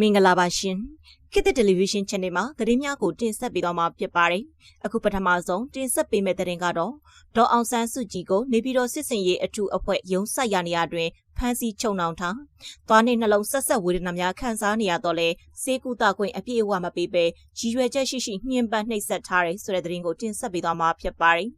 မင်္ဂလာပါရှင်ခေတ်သစ်တယ်လီဗီရှင်း channel မှာသတင်းများကိုတင်ဆက်ပေးသွားမှာဖြစ်ပါတယ်အခုပထမဆုံးတင်ဆက်ပေးမယ့်သတင်းကတော့ဒေါ်အောင်ဆန်းစုကြည်ကိုနေပြည်တော်စစ်စင်ရေးအထူးအဖွဲ့ရုံးဆက်ရနေရတွင်ဖမ်းဆီးချုပ်နှောင်ထားသွားနေနှလုံးဆက်ဆက်ဝေဒနာများခံစားနေရတော့လဲစေကူတာခွင့်အပြည့်အဝမပေးဘဲရည်ရွယ်ချက်ရှိရှိညှဉ်းပန်းနှိပ်စက်ထားတယ်ဆိုတဲ့သတင်းကိုတင်ဆက်ပေးသွားမှာဖြစ်ပါတယ်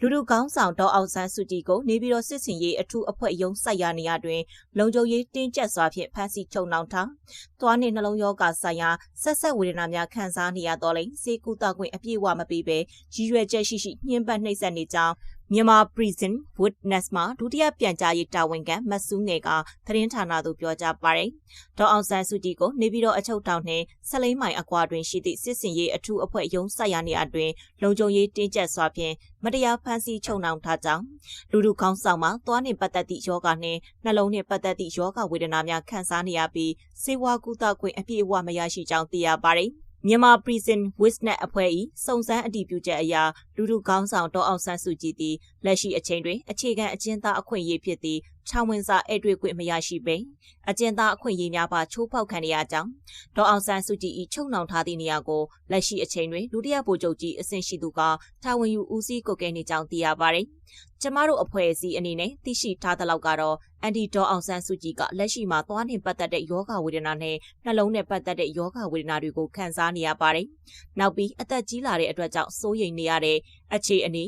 လူလူကောင်းဆောင်ဒေါ်အောင်ဆန်းစုကြည်ကိုနေပြည်တော်စစ်စင်ရေးအထူးအဖွဲ့ရုံးဆိုင်ရာနေရာတွင်လုံခြုံရေးတင်းကျပ်စွာဖြင့်ဖမ်းဆီးချုပ်နှောင်ထား။သွားနှင့်နှလုံးရောဂါဆိုင်ရာဆက်ဆက်ဝေဒနာများခံစားနေရတော့လဲစေကူတာခွင့်အပြည့်အဝမပေးဘဲရည်ရွယ်ချက်ရှိရှိညှဉ်းပန်းနှိပ်စက်နေကြောင်း မြန်မာ Prison Witness မှာဒုတိယပြန်ကြားရေးတာဝန်ခံမဆူးငယ်ကသတင်းဌာနသို့ပြောကြားပါတယ်။ဒေါအောင်ဆန်းစုကြည်ကိုနေပြည်တော်အချုပ်ထောင်နှင့်ဆလိမ့်မိုင်အကွာတွင်ရှိသည့်စစ်စင်ရေးအထူးအဖွဲ့ရုံးဆိုင်ရာနေရာတွင်လုံခြုံရေးတင်းကျပ်စွာဖြင့်မတရားဖမ်းဆီးချုပ်နှောင်ထားကြောင်းလူလူကောင်းဆောင်မှာသွားနှင့်ပတ်သက်သည့်ယောဂနှင့်နှလုံးနှင့်ပတ်သက်သည့်ယောဂဝေဒနာများခံစားနေရပြီးစေဝါကုသခွင့်အပြည့်အဝမရရှိကြောင်းသိရပါတယ်။ မြန်မာ Prison Witness အဖွဲ့၏စုံစမ်းအတည်ပြုချက်အရလူလူကောင်းဆောင်ဒေါ်အောင်ဆန်းစုကြည်သည်လက်ရှိအချိန်တွင်အခြေခံအကျဉ်းသားအခွင့်အရေးဖြစ်သည့် ချောင်းဝင်စာအဲ့တွေ့ခွင့်မရရှိပေအကျဉ်းသားအခွင့်အရေးများပါချိုးဖောက်ခံရကြောင်းဒေါ်အောင်ဆန်းစုကြည်၏ချုပ်နှောင်ထားသည့်နေရာကိုလက်ရှိအချိန်တွင်ဒုတိယဗိုလ်ချုပ်ကြီးအဆင့်ရှိသူကတာဝန်ယူဦးစီးကုတ်ကဲနေကြောင်းသိရပါသည်။ကျမတို့အဖွဲ့အစည်းအနေနဲ့သိရှိထားသလောက်ကတော့အန်တီဒေါ်အောင်ဆန်းစုကြည်ကလက်ရှိမှာသွားနှင်ပတ်သက်တဲ့ယောဂဝေဒနာနဲ့နှလုံးနဲ့ပတ်သက်တဲ့ယောဂဝေဒနာတွေကိုခံစားနေရပါတယ်။နောက်ပြီးအသက်ကြီးလာတဲ့အတွက်ကြောင့်စိုးရိမ်နေရတဲ့အခြေအနေ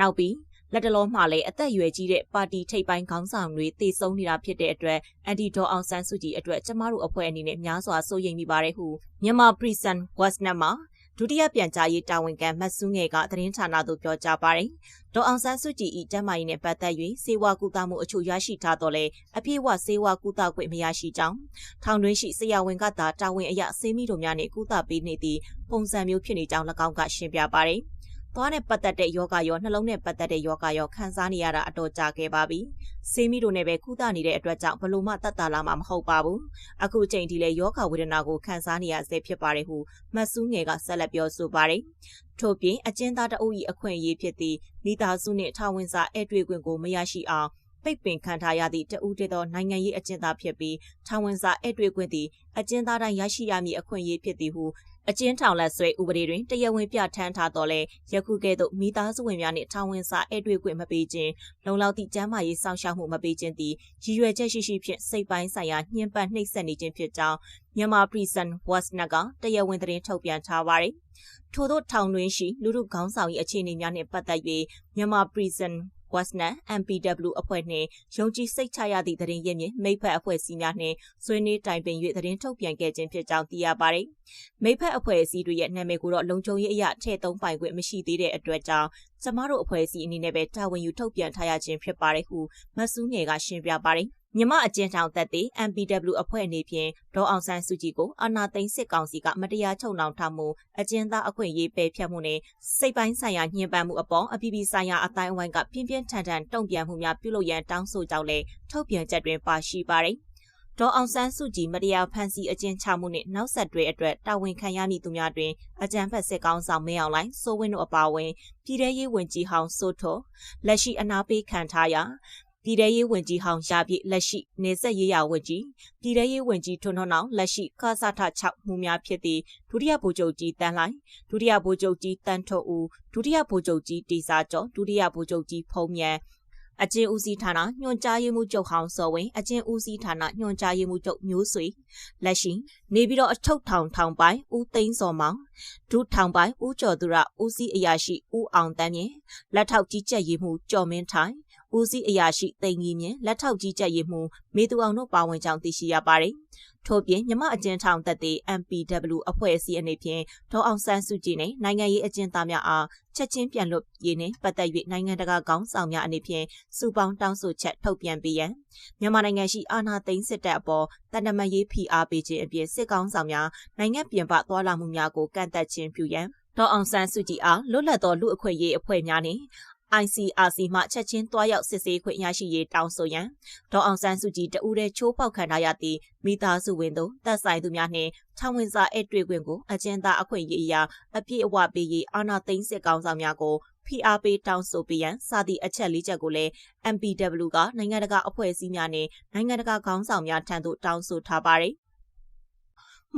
နောက်ပြီး လက်တလုံးမှလည်းအသက်အရွယ်ကြီးတဲ့ပါတီထိပ်ပိုင်းခေါင်းဆောင်တွေတည်ဆုံနေတာဖြစ်တဲ့အတွက်အန်တီဒေါ်အောင်ဆန်းစုကြည်အတွက်ကျမတို့အဖွဲ့အနေနဲ့များစွာစိုးရိမ်မိပါတယ်ဟုမြန်မာ Prison Westnet မှာဒုတိယပြန်ကြားရေးတာဝန်ခံမတ်ဆူးငယ်ကသတင်းဌာနသို့ပြောကြားပါတယ်။ဒေါ်အောင်ဆန်းစုကြည်၏ကျန်းမာရေးနဲ့ပတ်သက်၍စေဝါကူတာမှုအချို့ရရှိထားတော့လေအပြည့်အဝစေဝါကူတာခွင့်မရရှိကြောင်းထောင်တွင်းရှိဆရာဝန်ကသာတာဝန်အရဆေးမိတို့များနှင့်ကူတာပေးနေသည့်ပုံစံမျိုးဖြစ်နေကြောင်း၎င်းကရှင်းပြပါတယ်။ သွားနဲ့ပတ်သက်တဲ့ယောဂရောနှလုံးနဲ့ပတ်သက်တဲ့ယောဂရောခံစားနေရတာအတော်ကြာခဲ့ပါပြီ။ဆေးမီတို့နဲ့ပဲကုသနေတဲ့အတွက်ကြောင့်ဘလို့မှတတ်တာလာမှာမဟုတ်ပါဘူး။အခုချိန်ထိလည်းယောဂဝေဒနာကိုခံစားနေရဆဲဖြစ်ပါတယ်ဟုမတ်ဆူးငယ်ကဆက်လက်ပြောဆိုပါတယ်။ထို့ပြင်အကျဉ်းသားတအုပ်၏အခွင့်အရေးဖြစ်သည့်မိသားစုနှင့်ထာဝန်စာအဲ့တွေ့ခွင့်ကိုမရရှိအောင်ပိတ်ပင်ခံထားရသည့်တဦးတည်းသောနိုင်ငံရေးအကျဉ်းသားဖြစ်ပြီးထာဝန်စာအဲ့တွေ့ခွင့်သည်အကျဉ်းသားတိုင်းရရှိရမည့်အခွင့်အရေးဖြစ်သည်ဟု အကျဉ်းထောင်လက်ဆွဲဥပဒေတွင်တရားဝင်ပြဋ္ဌာန်းထားတော်လဲယခုကဲ့သို့မိသားစုဝင်များနှင့်ထောင်ဝင်စာအဲ့တွေ့ခွင့်မပေးခြင်းလုံလောက်သည့်ကျန်းမာရေးစောင့်ရှောက်မှုမပေးခြင်းသည်ရည်ရွယ်ချက်ရှိရှိဖြင့်စိတ်ပိုင်းဆိုင်ရာညှဉ်းပန်းနှိပ်စက်နေခြင်းဖြစ်ကြောင်းမြန်မာ Prison Westnet ကတရားဝင်သတင်းထုတ်ပြန်ထားပါသည်ထို့သောထောင်တွင်ရှိလူထုခေါင်းဆောင်၏အခြေအနေများနှင့်ပတ်သက်၍မြန်မာ Prison Westnet MPW အဖွဲ့နှင့်ယုံကြည်စိတ်ချရသည့်သတင်းရင်းမြစ်မိဖက်အဖွဲ့အစည်းများနှင့်ဆွေးနွေးတိုင်ပင်၍သတင်းထုတ်ပြန်ခဲ့ခြင်းဖြစ်ကြောင်းသိရပါသည်။မိဖက်အဖွဲ့အစည်းတွေရဲ့နာမည်ကိုတော့လုံခြုံရေးအရထည့်သွင်းပိုင်ခွင့်မရှိသေးတဲ့အတွက်ကြောင့်ကျမတို့အဖွဲ့အစည်းအနေနဲ့ပဲတာဝန်ယူထုတ်ပြန်ထားရခြင်းဖြစ်ပါတယ်ဟုမဆူးငယ်ကရှင်းပြပါတယ်။ မြမအကျဉ်းထောင်သက်သေ MPW အဖွဲ့အနေဖြင့်ဒေါ်အောင်ဆန်းစုကြည်ကိုအာဏာသိမ်းစစ်ကောင်စီကမတရားချုပ်နှောင်ထားမှုအကျဉ်းသားအခွင့်အရေးပယ်ဖျက်မှုနဲ့စိတ်ပိုင်းဆိုင်ရာညှဉ်းပန်းမှုအပေါ်အပြည်ပြည်ဆိုင်ရာအတိုင်းအဝိုင်းကပြင်းပြင်းထန်ထန်တုံ့ပြန်မှုများပြုလုပ်ရန်တောင်းဆိုကြောင်းလည်းထုတ်ပြန်ချက်တွင်ပါရှိပါတယ်။ဒေါ်အောင်ဆန်းစုကြည်မတရားဖမ်းဆီးအကျဉ်းချမှုနှင့်နောက်ဆက်တွဲအတွက်တာဝန်ခံရမည့်သူများတွင်အကြံဖက်စစ်ကောင်းဆောင်မင်းအောင်လှိုင်စိုးဝင်းတို့အပါအဝင်ပြည်ထရေးဝန်ကြီးဟောင်းစိုးထောလက်ရှိအနာပေးခံထားရာ ပြည်ထရေးဝန်ကြီးဟောင်းရပြည့်လက်ရှိနေဆက်ရေးရဝန်ကြီးပြည်ထရေးဝန်ကြီးထွန်းထွန်းအောင်လက်ရှိခါဆထ6မှုများဖြစ်သည့်ဒုတိယဗိုလ်ချုပ်ကြီးတန်းလိုင်းဒုတိယဗိုလ်ချုပ်ကြီးတန်းထွန်းဦးဒုတိယဗိုလ်ချုပ်ကြီးတေစာကျော်ဒုတိယဗိုလ်ချုပ်ကြီးဖုံးမြန်အကျဉ်ဦးစီးဌာနညွှန်ကြားရေးမှူးချုပ်ဟောင်းစော်ဝင်းအကျဉ်ဦးစီးဌာနညွှန်ကြားရေးမှူးချုပ်မျိုးဆွေလက်ရှိနေပြီးတော့အထုတ်ထောင်ထောင်ပိုင်းဦးသိန်းစော်မောင်ဒုထောင်ပိုင်းဦးကျော်သူရဦးစီးအရာရှိဦးအောင်တန်းမြင့်လက်ထောက်ကြီးကြပ်ရေးမှူးကျော်မင်းထိုင် ဦးစီးအရာရှိတိန်ကြီးမြင့်လက်ထောက်ကြီးကြပ်ရေးမှူးမေသူအောင်တို့ပါဝင်ကြောင်းသိရှိရပါတယ်။ထို့ပြင်မြမအကျဉ်းထောင်သက်သေ MPW အဖွဲ့အစည်းအနေဖြင့်ဒေါအောင်ဆန်းစုကြည်နဲ့နိုင်ငံရေးအကျဉ်းသားများအားချက်ချင်းပြန်လွတ်ရေးနှင့်ပတ်သက်၍နိုင်ငံတကာခေါင်းဆောင်များအနေဖြင့်စုပေါင်းတောင်းဆိုချက်ထုတ်ပြန်ပေးရန်မြန်မာနိုင်ငံရှိအာဏာသိမ်းစစ်တပ်အပေါ်တန်တမရေးဖိအားပေးခြင်းအပြင်စစ်ကောင်းဆောင်များနိုင်ငံပြင်ပသွားလာမှုများကိုကန့်သက်ခြင်းပြုရန်ဒေါအောင်ဆန်းစုကြည်အားလွတ်လပ်သောလူအခွင့်အရေးအဖွဲ့များနှင့် ICRC မှချက်ချင်းတွားရောက်စစ်ဆေးခွင့်ရရှိရေးတောင်းဆိုရန်ဒေါအောင်ဆန်းစုကြည်တဦးတည်းချိုးဖောက်ခံထားရသည့်မိသားစုဝင်တို့တပ်ဆိုင်သူများနှင့်ထောင်ဝင်စာအဲ့တွေ့ခွင့်ကိုအကျဉ်းသားအခွင့်အရေးအရာအပြည့်အဝပေးရေးအာဏာသိမ်းစစ်ကောင်ဆောင်များကိုဖိအားပေးတောင်းဆိုပေးရန်စသည့်အချက်လေးချက်ကိုလည်း MPW ကနိုင်ငံတကာအဖွဲ့အစည်းများနဲ့နိုင်ငံတကာခေါင်းဆောင်များထံသို့တောင်းဆိုထားပါတယ်။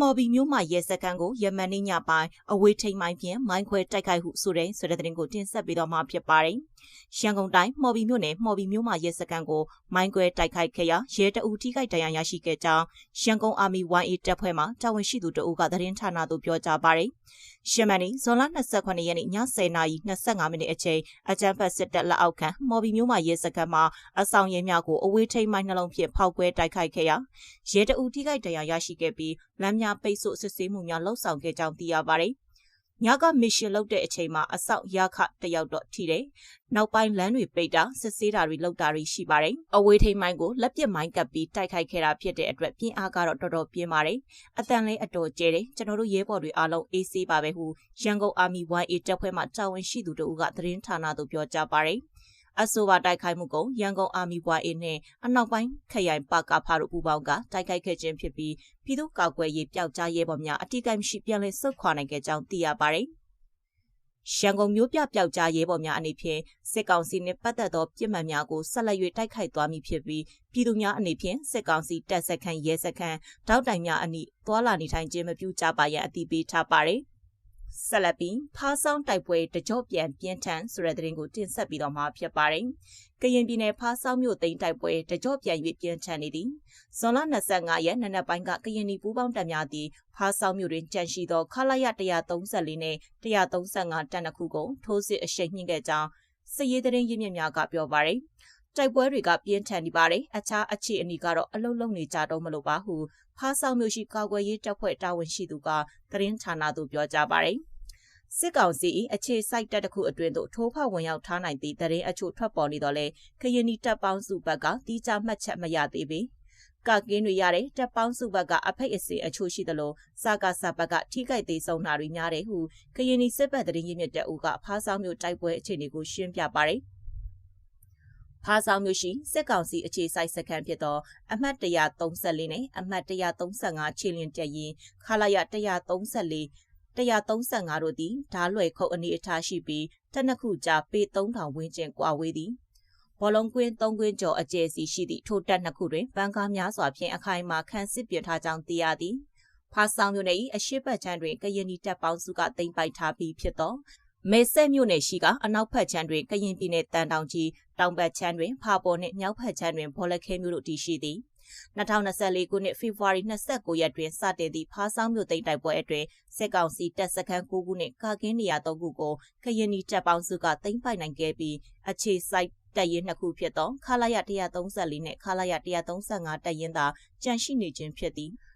မော်ဘီမျိုးမှရဲစခန်းကိုယမန်နေ့ညပိုင်းအဝေးထိန်မိုင်းဖြင့်မိုင်းခွဲတိုက်ခိုက်ဟုဆိုတဲ့ဆိုတဲ့သတင်းကိုတင်ဆက်ပေးတော့မှာဖြစ်ပါတယ်။ ရန်ကုန်တိုင်းမော်ဘီမြို့နယ်မော်ဘီမြို့မှရဲစခန်းကိုမိုင်းခွဲတိုက်ခိုက်ခဲ့ရာရဲတအူထိခိုက်ဒဏ်ရာရရှိခဲ့ကြောင်းရန်ကုန်အာမီ YA တပ်ဖွဲ့မှတာဝန်ရှိသူတအူကသတင်းဌာနသို့ပြောကြားပါတယ်။ရှမန်နီဇွန်လ28ရက်နေ့ည10:25မိနစ်အချိန်အကြမ်းဖက်စစ်တပ်လက်အောက်ခံမော်ဘီမြို့မှရဲစခန်းမှာအဆောင်ရဲများကိုအဝေးထိန်မိုင်းနှလုံးဖြင့်ဖောက်ခွဲတိုက်ခိုက်ခဲ့ရာရဲတအူထိခိုက်ဒဏ်ရာရရှိခဲ့ပြီးလမ်းများပိတ်ဆို့စစ်ဆေးမှုများလှုပ်ဆောင်ခဲ့ကြောင်းသိရပါတယ်။ ညကမစ်ရှင်လုပ်တဲ့အချိန်မှာအဆောက်ရခတယောက်တော့ထိတယ်။နောက်ပိုင်းလမ်းတွေပိတ်တာစစ်ဆေးတာတွေလုပ်တာတွေရှိပါတယ်။အဝေးထိန်မိုင်းကိုလက်ပစ်မိုင်းကပ်ပြီးတိုက်ခိုက်ခဲ့တာဖြစ်တဲ့အတွက်ပြင်းအားကတော့တော်တော်ပြင်းပါတယ်။အတန်လေးအတော်ကျဲတယ်။ကျွန်တော်တို့ရဲဘော်တွေအားလုံးအေးဆေးပါပဲဟုရန်ကုန်အာမီ YA တပ်ဖွဲ့မှတာဝန်ရှိသူတို့ကသတင်းဌာနသို့ပြောကြားပါတယ်။ အဆိုပါတိုက်ခိုက်မှုကိုရန်ကုန်အာမီဘွားအေးနဲ့အနောက်ပိုင်းခရိုင်ပါကာဖာတို့ပူးပေါင်းကတိုက်ခိုက်ခဲ့ခြင်းဖြစ်ပြီးပြည်သူ့ကာကွယ်ရေးပျောက်ကြားရဲဘော်များအတိအကျမရှိပြန်လည်ဆုတ်ခွာနိုင်ခဲ့ကြောင်းသိရပါတယ်။ရန်ကုန်မြို့ပြပျောက်ကြားရဲဘော်များအနေဖြင့်စစ်ကောင်စီနှင့်ပတ်သက်သောပြစ်မှတ်များကိုဆက်လက်၍တိုက်ခိုက်သွားမည်ဖြစ်ပြီးပြည်သူများအနေဖြင့်စစ်ကောင်စီတပ်စခန်းရဲစခန်းတောက်တိုင်များအနီးသွာလာနေထိုင်ခြင်းမပြုကြပါရန်အသိပေးထားပါတယ်။ ဆက်လက်ပြီးဖားဆောင်တိုက်ပွဲတကြော့ပြန်ပြင်းထန်ဆိုတဲ့သတင်းကိုတင်ဆက်ပြီးတော့မှာဖြစ်ပါတယ်။ကရင်ပြည်နယ်ဖားဆောင်မြို့သိမ်းတိုက်ပွဲတကြော့ပြန်၍ပြင်းထန်နေသည်။ဇွန်လ25ရက်နနက်ပိုင်းကကရင်ပြည်ပူးပေါင်းတပ်များသည်ဖားဆောင်မြို့တွင်ကြန့်ရှိသောခလာရ134နဲ့135တပ်နှစ်ခုကိုထိုးစစ်အရှိန်မြင့်ခဲ့ကြောင်းစစ်ရေးသတင်းရင်းမြစ်များကပြောပါတယ်။တိုက်ပွဲတွေကပြင်းထန်နေပါတယ်။အခြားအခြေအနေကတော့အလုံးလုံးနေကြတော့မလို့ပါဟု ဖားဆောင်မျိုးရှိကာကွယ်ရေးတပ်ဖွဲ့တာဝန်ရှိသူကသတင်းဌာနသို့ပြောကြားပါတယ်။စစ်ကောင်စီ၏အခြေစိုက်တပ်တစ်ခုအတွင်းသို့ထိုးဖောက်ဝင်ရောက်ထားနိုင်သည့်တရင်အချို့ထွက်ပေါ်နေတော့လဲခရင်နီတပ်ပေါင်းစုဘက်ကတီးခြားမှတ်ချက်မရသေးပေကကင်းတွေရတဲ့တပ်ပေါင်းစုဘက်ကအဖိတ်အစီအချို့ရှိသလိုစကားစဘက်ကထိခိုက်သေးဆုံးတာတွေများတယ်ဟုခရင်နီစစ်ဘက်တရင်ရင်းမြစ်တပ်ဦးကဖားဆောင်မျိုးတိုက်ပွဲအခြေအနေကိုရှင်းပြပါတယ်။ ဖားဆောင်မြို့ရှိစစ်ကောင်စီအခြေစိုက်စခန်းဖြစ်သောအမှတ်134နဲ့အမှတ်135ခြေလျင်တက်ရင်ခလာရ134 135တို့သည်ဓားလွယ်ခုတ်အနေအထားရှိပြီးတနက်ခုကြားပေ3000ဝန်းကျင်ကွာဝေးသည်ဘောလုံးကွင်း3ကွင်းကျော်အကျယ်စီရှိသည့်ထိုတက်နှစ်ခုတွင်ဗန်ကားများစွာဖြင့်အခိုင်အမာခန့်စစ်ပြထားကြောင်းသိရသည်ဖားဆောင်မြို့နယ်၏အရှိတ်ချမ်းတွင်ကရင်နီတပ်ပေါင်းစုကတင်ပိုက်ထားပြီးဖြစ်သော မဲဆက်မြို့နယ်ရှိကအနောက်ဖက်ချမ်းတွင်ကရင်ပြည်နယ်တန်တောင်ကြီးတောင်ဘက်ချမ်းတွင်ဖာပေါ်နှင့်မြောက်ဘက်ချမ်းတွင်ဘောလခဲမြို့တို့တည်ရှိသည်2024ခုနှစ်ဖေဖော်ဝါရီ29ရက်တွင်စတင်သည့်ဖားဆောင်မြို့သိမ်းတိုက်ပွဲအတွင်းစစ်ကောင်စီတပ်စခန်း9ခုနှင့်ကာကင်းနေရာ3ခုကိုကရင်နီတပ်ပေါင်းစုကသိမ်းပိုက်နိုင်ခဲ့ပြီးအခြေစိုက်တပ်ရင်းနှစ်ခုဖြစ်သောခလာရ134နဲ့ခလာရ135တပ်ရင်းသာကြန့်ရှိနေခြင်းဖြစ်သည်။